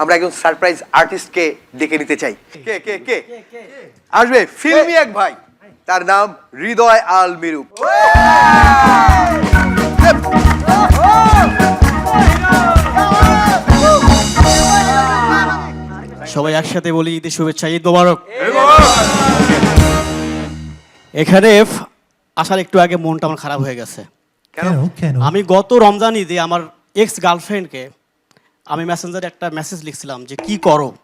আমরা একজন সারপ্রাইজ আর্টিস্টকে ডেকে নিতে চাই। কে কে কে? আসবে ফিল্মি এক ভাই। তার নাম হৃদয় আল মিরু সবাই একসাথে বলি ঈদের শুভেচ্ছা ঈদ মোবারক। এখানে আসার একটু আগে মনটা আমার খারাপ হয়ে গেছে। কেন? কেন? কেন? আমি গত রমজান ঈদে আমার এক্স গার্লফ্রেন্ডকে আমি মেসেঞ্জারে একটা মেসেজ লিখছিলাম যে কি করো?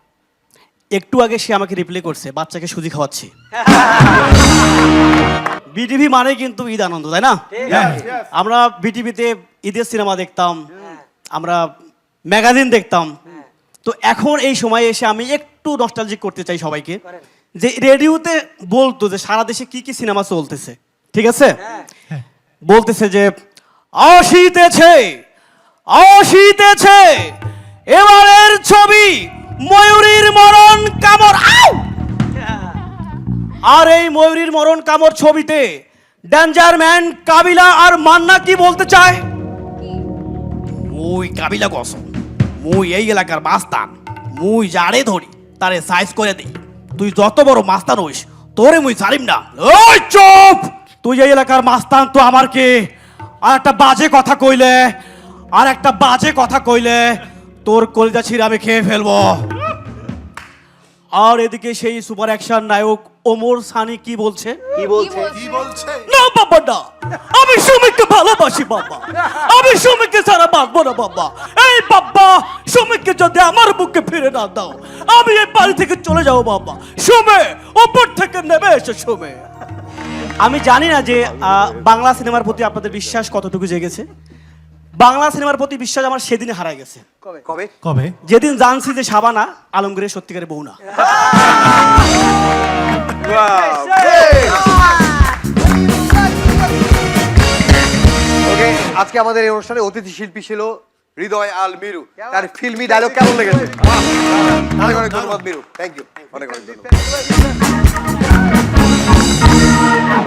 একটু আগে সে আমাকে রিপ্লাই করছে বাচ্চাকে সুজি খাওয়াচ্ছি। বিটিভি মানে কিন্তু ঈদ আনন্দ তাই না? আমরা বিটিভিতে ঈদের সিনেমা দেখতাম আমরা ম্যাগাজিন দেখতাম। তো এখন এই সময়ে এসে আমি একটু নস্টালজিক করতে চাই সবাইকে যে রেডিওতে বলতো যে সারা দেশে কি কি সিনেমা চলতেছে ঠিক আছে? বলতেছে যে আসিতেছে আসিতেছে। এবারের ছবি ময়ূরীর মরণ কামড়, আউ! আর এই ময়ূরীর মরণ কামড় ছবিতে ডেঞ্জার ম্যান কাবিলা আর মান্না কি বলতে চায়? মুই কাবিলা কসম, মুই এই এলাকার মাস্তান, মুই যারে ধরি, তারে সাইজ করে দিই তুই যত বড় মাস্তান হইস, তোরে মুই সারিম না। ওই চুপ! তুই এই এলাকার মাস্তান, তো আমার কি? আর একটা বাজে কথা কইলে, আর একটা বাজে কথা কইলে তোর কলজা ছিঁড়ে আমি খেয়ে ফেলব। আর এদিকে সেই সুপার অ্যাকশন নায়ক ওমর সানি কি বলছে? কি বলছে? কি বলছে? না বাবা না। আমি সুমিককে ভালোবাসি বাবা। আমি সুমিককে ছাড়া বাঁচবো না বাবা। এই বাবা সুমিককে যদি আমার বুকে ফিরে না দাও আমি এই বাড়ি থেকে চলে যাব বাবা। সুমে ওপর থেকে নেমে এসে সুমে। আমি জানি না যে আহ, বাংলা সিনেমার প্রতি আপনাদের বিশ্বাস কতটুকু জেগেছে। বাংলা সিনেমার প্রতি বিশ্বাস আমার সেদিনে হারায় গেছে। কবে? কবে? কবে? যেদিন জানছি যে সাবানা আলমগীরের সত্যিকারের বউ না। আজকে আমাদের এই অনুষ্ঠানে অতিথি শিল্পী ছিল হৃদয় আল মিরু। তার ফিল্মি ডায়লগ কেমন লেগেছে? অনেক অনেক ধন্যবাদ মিরু। থ্যাংক ইউ অনেক অনেক ধন্যবাদ।